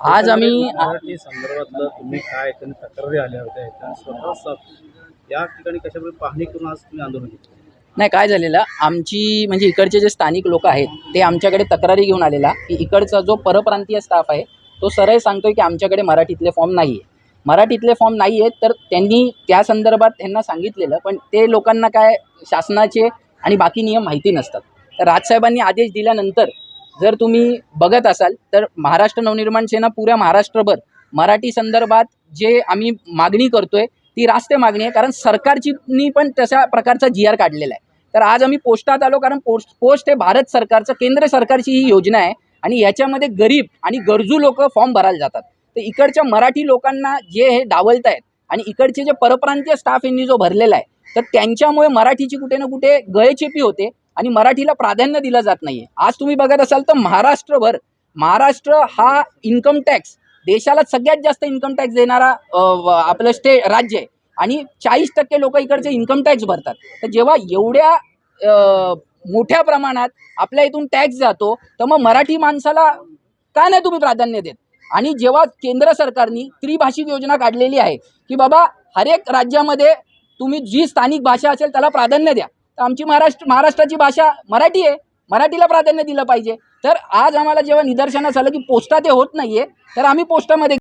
आज आम्ही मराठी संदर्भातलं तुम्ही काय तक्रारी आल्या होत्या या ठिकाणी कशाप्रकारे पाहणी करून आज तुम्ही आंदोलन केलं? नाही काय झालेलं आमची म्हणजे इकडचे जे स्थानिक लोक आहेत ते आमच्याकडे तक्रारी घेऊन आलेला की इकडचा जो परप्रांतीय स्टाफ आहे तो सरळ सांगतोय की आमच्याकडे मराठीतले फॉर्म नाही आहे मराठीतले फॉर्म नाही आहेत तर त्यांनी त्या संदर्भात त्यांना सांगितलेलं पण ते लोकांना काय शासनाचे आणि बाकी नियम माहिती नसतात. तर राजसाहेबांनी आदेश दिल्यानंतर जर तुम्ही बघत असाल तर महाराष्ट्र नवनिर्माण सेना पुऱ्या महाराष्ट्रभर. मराठी संदर्भात जे आम्ही मागणी करतोय ती रास्ते मागणी आहे कारण सरकारची पण तशा प्रकारचा जी आर काढलेला आहे. तर आज आम्ही पोस्टात आलो कारण पोस्ट पोस्ट हे भारत सरकारचं केंद्र सरकारची ही योजना आहे. आणि याच्यामध्ये गरीब आणि गरजू लोक फॉर्म भरायला जातात. तर इकडच्या मराठी लोकांना जे हे डावलत आहेत आणि इकडचे जे परप्रांतीय स्टाफ यांनी जो भरलेला आहे तर त्यांच्यामुळे मराठीची कुठे ना कुठे गळचेपी होते. आणि मराठीला प्राधान्य दिलं जात नाही आज तुम्ही बघत असाल तर महाराष्ट्रभर महाराष्ट्र हा इन्कम टॅक्स देशाला सगळ्यात जास्त इन्कम टॅक्स देणारा व- आपलं स्टे राज्य आहे. आणि चाळीस टक्के लोक इकडचे इन्कम टॅक्स भरतात. तर जेव्हा एवढ्या मोठ्या प्रमाणात आपल्या इथून टॅक्स जातो तर मग मराठी माणसाला का नाही तुम्ही प्राधान्य देत? आणि जेव्हा केंद्र सरकारने त्रिभाषिक योजना काढलेली आहे की बाबा हरेक राज्यामध्ये तुम्ही जी स्थानिक भाषा असेल त्याला प्राधान्य द्या. आमची महाराष्ट्र महाराष्ट्राची भाषा मराठी आहे. मराठीला प्राधान्य दिलं पाहिजे. तर आज आम्हाला जेव्हा निदर्शनास आलं की पोस्टात हे होत नाहीये तर आम्ही पोस्टामध्ये